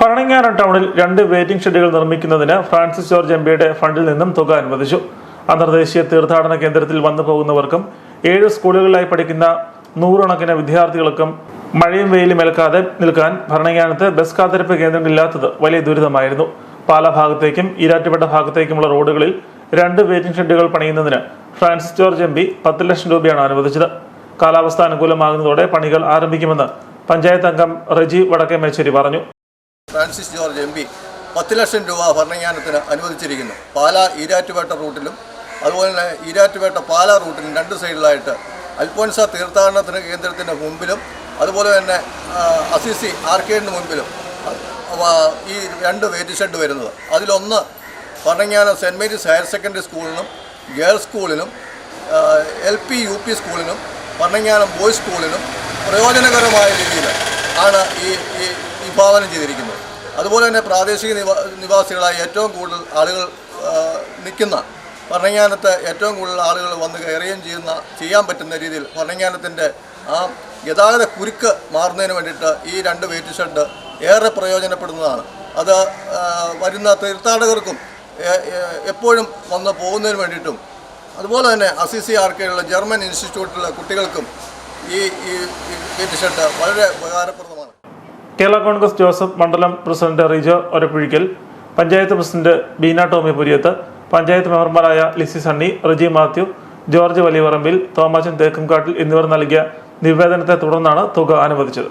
ഭരണങ്ങാനം ടൗണിൽ രണ്ട് വെയിറ്റിംഗ് ഷെഡുകൾ നിർമ്മിക്കുന്നതിന് ഫ്രാൻസിസ് ജോർജ് എം പിയുടെ ഫണ്ടിൽ നിന്നും തുക അനുവദിച്ചു. അന്തർദേശീയ തീർത്ഥാടന കേന്ദ്രത്തിൽ വന്നു പോകുന്നവർക്കും ഏഴ് സ്കൂളുകളിലായി പഠിക്കുന്ന നൂറുകണക്കിന് വിദ്യാർത്ഥികൾക്കും മഴയും വെയിലും ഏൽക്കാതെ നിൽക്കാൻ ഭരണങ്ങാനത്ത് ബസ് കാത്തിരിപ്പ് കേന്ദ്രങ്ങളില്ലാത്തത് വലിയ ദുരിതമായിരുന്നു. പാല ഭാഗത്തേക്കും ഈരാറ്റുപേട്ട ഭാഗത്തേക്കുമുള്ള റോഡുകളിൽ രണ്ട് വെയിറ്റിംഗ് ഷെഡുകൾ പണിയുന്നതിന് ഫ്രാൻസിസ് ജോർജ് എം പി പത്ത് ലക്ഷം രൂപയാണ് അനുവദിച്ചത്. കാലാവസ്ഥ അനുകൂലമാകുന്നതോടെ പണികൾ ആരംഭിക്കുമെന്ന് പഞ്ചായത്ത് അംഗം റജി വടക്കേമേശ്വരി പറഞ്ഞു. ഫ്രാൻസിസ് ജോർജ് എം പി പത്ത് ലക്ഷം രൂപ ഭരണങ്ങാനത്തിന് അനുവദിച്ചിരിക്കുന്നു. പാലാ ഈരാറ്റുപേട്ട റൂട്ടിലും അതുപോലെ തന്നെ ഈരാറ്റുപേട്ട പാല റൂട്ടിലും രണ്ട് സൈഡിലായിട്ട് അൽഫോൻസ തീർത്ഥാടനത്തിന് കേന്ദ്രത്തിന്റെ മുമ്പിലും അതുപോലെ തന്നെ അസിസി ആർക്കേഡിന് മുമ്പിലും ഈ രണ്ട് വെയിറ്റ് ഷെഡ് വരുന്നത്. അതിലൊന്ന് Bharananganam saint Mary's higher secondary സ്കൂളിനും girls സ്കൂളിനും എൽ പി യു പി സ്കൂളിനും ഭരണജ്ഞാനം ബോയ്സ് സ്കൂളിനും പ്രയോജനകരമായ രീതിയിൽ ആണ് ഈ ഈ വിഭാവനം ചെയ്തിരിക്കുന്നത്. അതുപോലെ തന്നെ പ്രാദേശിക നിവാ നിവാസികളായ ഏറ്റവും കൂടുതൽ ആളുകൾ നിൽക്കുന്ന ഭരണങ്ങാനത്ത് ഏറ്റവും കൂടുതൽ ആളുകൾ വന്ന് കയറുകയും ചെയ്യുന്ന ചെയ്യാൻ പറ്റുന്ന രീതിയിൽ ഭരണങ്ങാനത്തിന്റെ ആ ഗതാഗത കുരുക്ക് മാറുന്നതിന് വേണ്ടിയിട്ട് ഈ രണ്ട് വെയിറ്റ് ഷെഡ് ഏറെ പ്രയോജനപ്പെടുന്നതാണ്. അത് വരുന്ന തീർത്ഥാടകർക്കും എപ്പോഴും വന്ന് പോകുന്നതിന് വേണ്ടിയിട്ടും അതുപോലെ തന്നെ അസിസി ആർക്കെയുള്ള ജർമ്മൻ ഇൻസ്റ്റിറ്റ്യൂട്ടിലെ കുട്ടികൾക്കും ഈ ഈ വെയിറ്റ് ഷെഡ് വളരെ ഉപകാരപ്രദമാണ്. കേരള കോൺഗ്രസ് ജോസഫ് മണ്ഡലം പ്രസിഡന്റ് റിജോ ഒരപ്പുഴിക്കൽ പഞ്ചായത്ത് പ്രസിഡന്റ് ബീന ടോമി പുരിയത്ത് പഞ്ചായത്ത് മെമ്പർമാരായ ലിസി സണ്ണി റിജി മാത്യു ജോർജ് വലിയവറമ്പിൽ തോമാച്ചൻ തേക്കുംകാട്ടിൽ എന്നിവർ നൽകിയ നിവേദനത്തെ തുടർന്നാണ് തുക അനുവദിച്ചത്.